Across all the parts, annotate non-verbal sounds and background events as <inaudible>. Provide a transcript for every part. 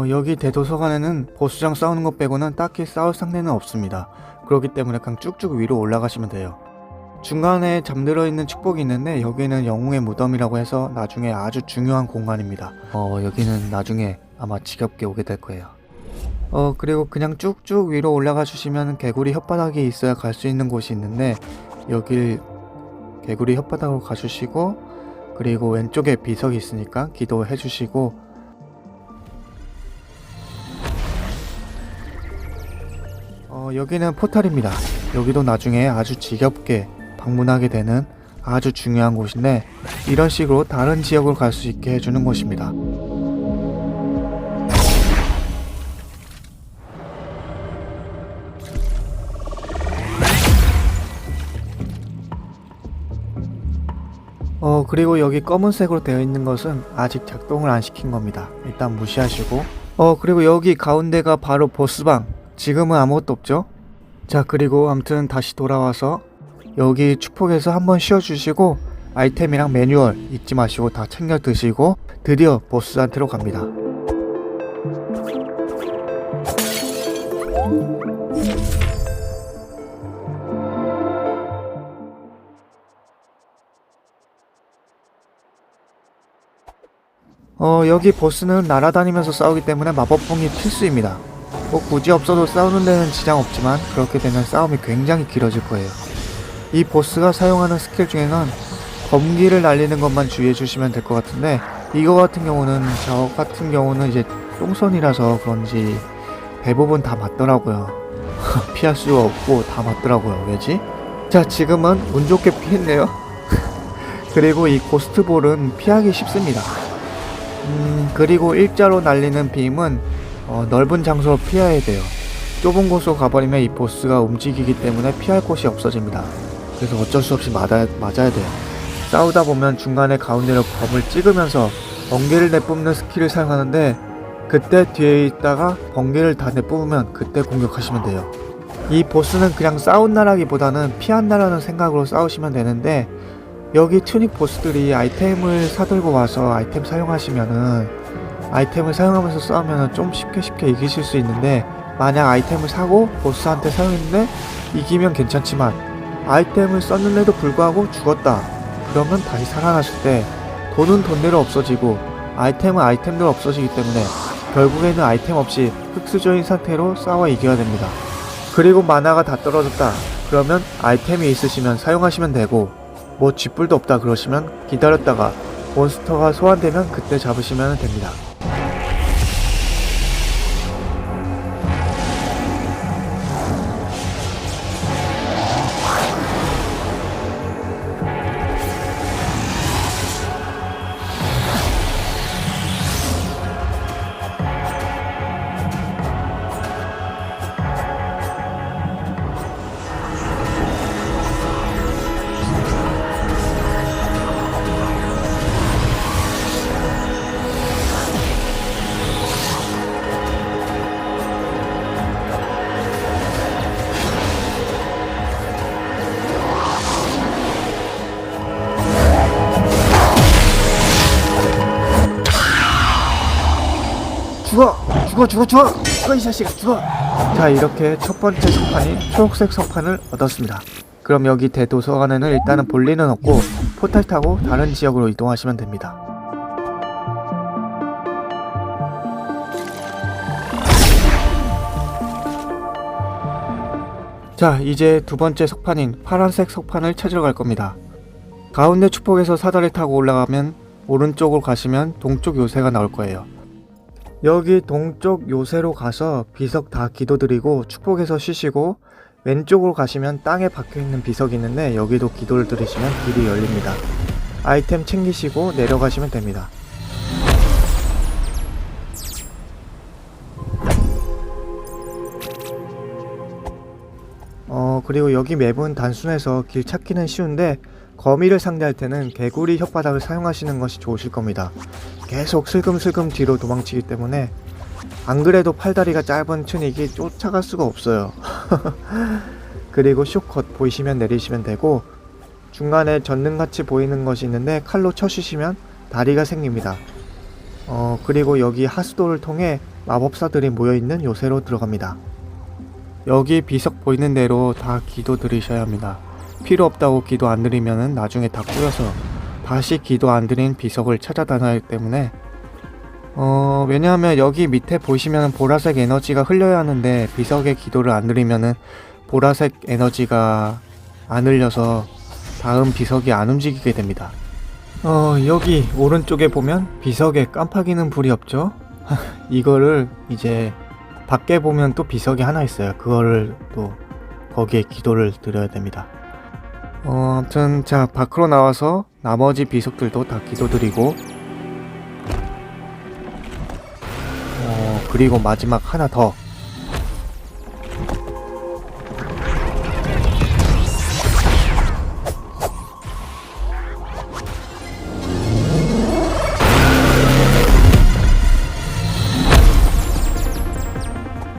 어, 여기 대도서관에는 보스랑 싸우는 것 빼고는 딱히 싸울 상대는 없습니다. 그렇기 때문에 그냥 쭉쭉 위로 올라가시면 돼요. 중간에 잠들어 있는 축복이 있는데 여기는 영웅의 무덤이라고 해서 나중에 아주 중요한 공간입니다. 어, 여기는 나중에 아마 지겹게 오게 될 거예요. 어, 그리고 그냥 쭉쭉 위로 올라가 주시면 개구리 혓바닥이 있어야 갈 수 있는 곳이 있는데 여길 개구리 혓바닥으로 가주시고 그리고 왼쪽에 비석이 있으니까 기도해 주시고 어, 여기는 포탈입니다. 여기도 나중에 아주 지겹게 방문하게 되는 아주 중요한 곳인데 이런 식으로 다른 지역으로 갈 수 있게 해주는 곳입니다. 어 그리고 여기 검은색으로 되어 있는 것은 아직 작동을 안 시킨 겁니다. 일단 무시하시고 어 그리고 여기 가운데가 바로 보스방 지금은 아무것도 없죠? 자 그리고 아무튼 다시 돌아와서 여기 축복에서 한번 쉬어주시고 아이템이랑 매뉴얼 잊지 마시고 다 챙겨 드시고 드디어 보스 한테로 갑니다. 어 여기 보스는 날아다니면서 싸우기 때문에 마법봉이 필수입니다. 뭐 굳이 없어도 싸우는 데는 지장 없지만 그렇게 되면 싸움이 굉장히 길어질 거예요. 이 보스가 사용하는 스킬 중에는 검기를 날리는 것만 주의해 주시면 될 것 같은데 이거 같은 경우는 저 같은 경우는 이제 똥손이라서 그런지 대부분 다 맞더라고요. <laughs> 피할 수가 없고 다 맞더라고요. 왜지? 자 지금은 운 좋게 피했네요. <laughs> 그리고 이 고스트볼은 피하기 쉽습니다. 음 그리고 일자로 날리는 빔은 어, 넓은 장소로 피해야 돼요. 좁은 곳으로 가버리면 이 보스가 움직이기 때문에 피할 곳이 없어집니다. 그래서 어쩔 수 없이 맞아, 맞아야 돼요. 싸우다 보면 중간에 가운데로 검을 찍으면서 번개를 내뿜는 스킬을 사용하는데 그때 뒤에 있다가 번개를 다 내뿜으면 그때 공격하시면 돼요. 이 보스는 그냥 싸운다라기보다는 피한다라는 생각으로 싸우시면 되는데 여기 튜닉 보스들이 아이템을 사들고 와서 아이템 사용하시면은 아이템을 사용하면서 싸우면 좀 쉽게 쉽게 이기실 수 있는데 만약 아이템을 사고 보스한테 사용했는데 이기면 괜찮지만 아이템을 썼는데도 불구하고 죽었다. 그러면 다시 살아났을 때 돈은 돈대로 없어지고 아이템은 아이템대로 없어지기 때문에 결국에는 아이템 없이 흑수저인 상태로 싸워 이겨야 됩니다. 그리고 마나가 다 떨어졌다. 그러면 아이템이 있으시면 사용하시면 되고 뭐 쥐뿔도 없다 그러시면 기다렸다가 몬스터가 소환되면 그때 잡으시면 됩니다 죽어! 죽어 죽어 죽어! 죽어 이 자식아 죽어! 자 이렇게 첫 번째 석판인 초록색 석판을 얻었습니다. 그럼 여기 대도서관에는 일단은 볼 일은 없고 포탈 타고 다른 지역으로 이동하시면 됩니다. 자 이제 두 번째 석판인 파란색 석판을 찾으러 갈 겁니다. 가운데 축복에서 사다리 타고 올라가면 오른쪽으로 가시면 동쪽 요새가 나올 거예요. 여기 동쪽 요새로 가서 비석 다 기도드리고 축복해서 쉬시고 왼쪽으로 가시면 땅에 박혀있는 비석이 있는데 여기도 기도를 드리시면 길이 열립니다. 아이템 챙기시고 내려가시면 됩니다. 어 그리고 여기 맵은 단순해서 길 찾기는 쉬운데 거미를 상대할 때는 개구리 혓바닥을 사용하시는 것이 좋으실 겁니다. 계속 슬금슬금 뒤로 도망치기 때문에 안 그래도 팔다리가 짧은 튜닉이 쫓아갈 수가 없어요. <laughs> 그리고 쇼컷 보이시면 내리시면 되고 중간에 전능같이 보이는 것이 있는데 칼로 쳐주시면 다리가 생깁니다. 어, 그리고 여기 하수도를 통해 마법사들이 모여있는 요새로 들어갑니다. 여기 비석 보이는 대로 다 기도 드리셔야 합니다. 필요 없다고 기도 안 드리면은 나중에 다 꾸려서 다시 기도 안 드린 비석을 찾아다녀야 하기 때문에 어, 왜냐하면 여기 밑에 보시면 보라색 에너지가 흘려야 하는데 비석에 기도를 안 드리면은 보라색 에너지가 안 흘려서 다음 비석이 안 움직이게 됩니다. 어, 여기 오른쪽에 보면 비석에 깜빡이는 불이 없죠? <laughs> 이거를 이제 밖에 보면 또 비석이 하나 있어요. 그거를 또 거기에 기도를 드려야 됩니다. 어, 아무튼 자 밖으로 나와서 나머지 비석들도 다 기도드리고 어, 그리고 마지막 하나 더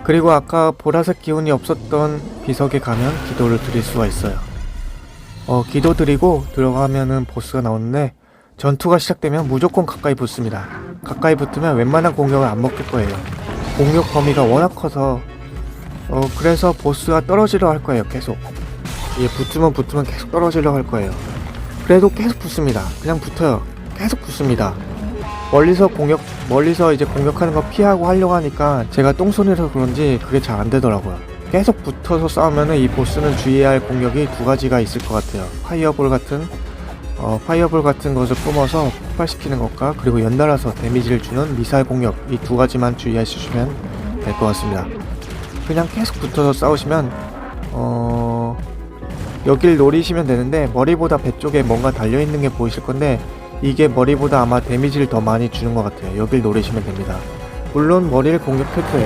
그리고 아까 보라색 기운이 없었던 비석에 가면 기도를 드릴 수가 있어요. 어, 기도 드리고 들어가면은 보스가 나오는데 전투가 시작되면 무조건 가까이 붙습니다. 가까이 붙으면 웬만한 공격을 안 먹힐 거예요. 공격 범위가 워낙 커서 어, 그래서 보스가 떨어지려 할 거예요. 계속. 예, 붙으면 붙으면 계속 떨어지려 할 거예요. 그래도 계속 붙습니다. 그냥 붙어요. 계속 붙습니다. 멀리서 공격 멀리서 이제 공격하는 거 피하고 하려고 하니까 제가 똥손이라서 그런지 그게 잘 안 되더라고요. 계속 붙어서 싸우면은 이 보스는 주의해야 할 공격이 두 가지가 있을 것 같아요. 파이어볼 같은 어, 파이어볼 같은 것을 뿜어서 폭발시키는 것과 그리고 연달아서 데미지를 주는 미사일 공격 이 두 가지만 주의하시면 될 것 같습니다. 그냥 계속 붙어서 싸우시면 어 여길 노리시면 되는데 머리보다 배 쪽에 뭔가 달려 있는 게 보이실 건데 이게 머리보다 아마 데미지를 더 많이 주는 것 같아요. 여길 노리시면 됩니다. 물론 머리를 공격할 거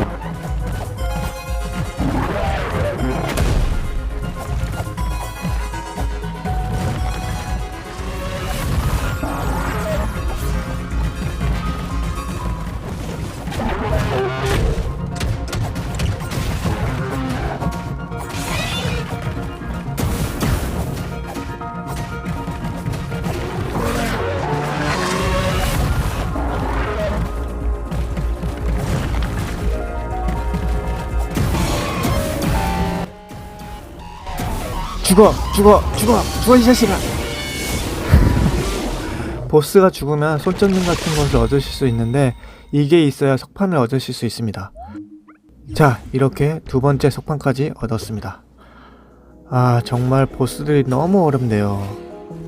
죽어 죽어 죽어 죽어 이 자식아. <laughs> 보스가 죽으면 손전등 같은 것을 얻으실 수 있는데 이게 있어야 석판을 얻으실 수 있습니다. 자 이렇게 두 번째 석판까지 얻었습니다. 아 정말 보스들이 너무 어렵네요.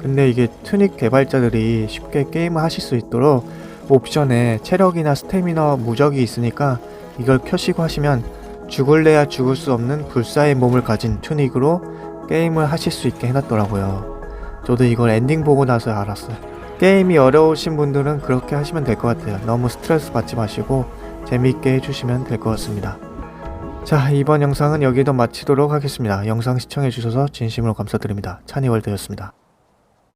근데 이게 투닉 개발자들이 쉽게 게임을 하실 수 있도록 옵션에 체력이나 스태미너 무적이 있으니까 이걸 켜시고 하시면 죽을래야 죽을 수 없는 불사의 몸을 가진 투닉으로 게임을 하실 수 있게 해놨더라고요. 저도 이걸 엔딩 보고 나서 알았어요. 게임이 어려우신 분들은 그렇게 하시면 될 것 같아요. 너무 스트레스 받지 마시고 재미있게 해주시면 될 것 같습니다. 자, 이번 영상은 여기서 마치도록 하겠습니다. 영상 시청해주셔서 진심으로 감사드립니다. 찬이월드였습니다.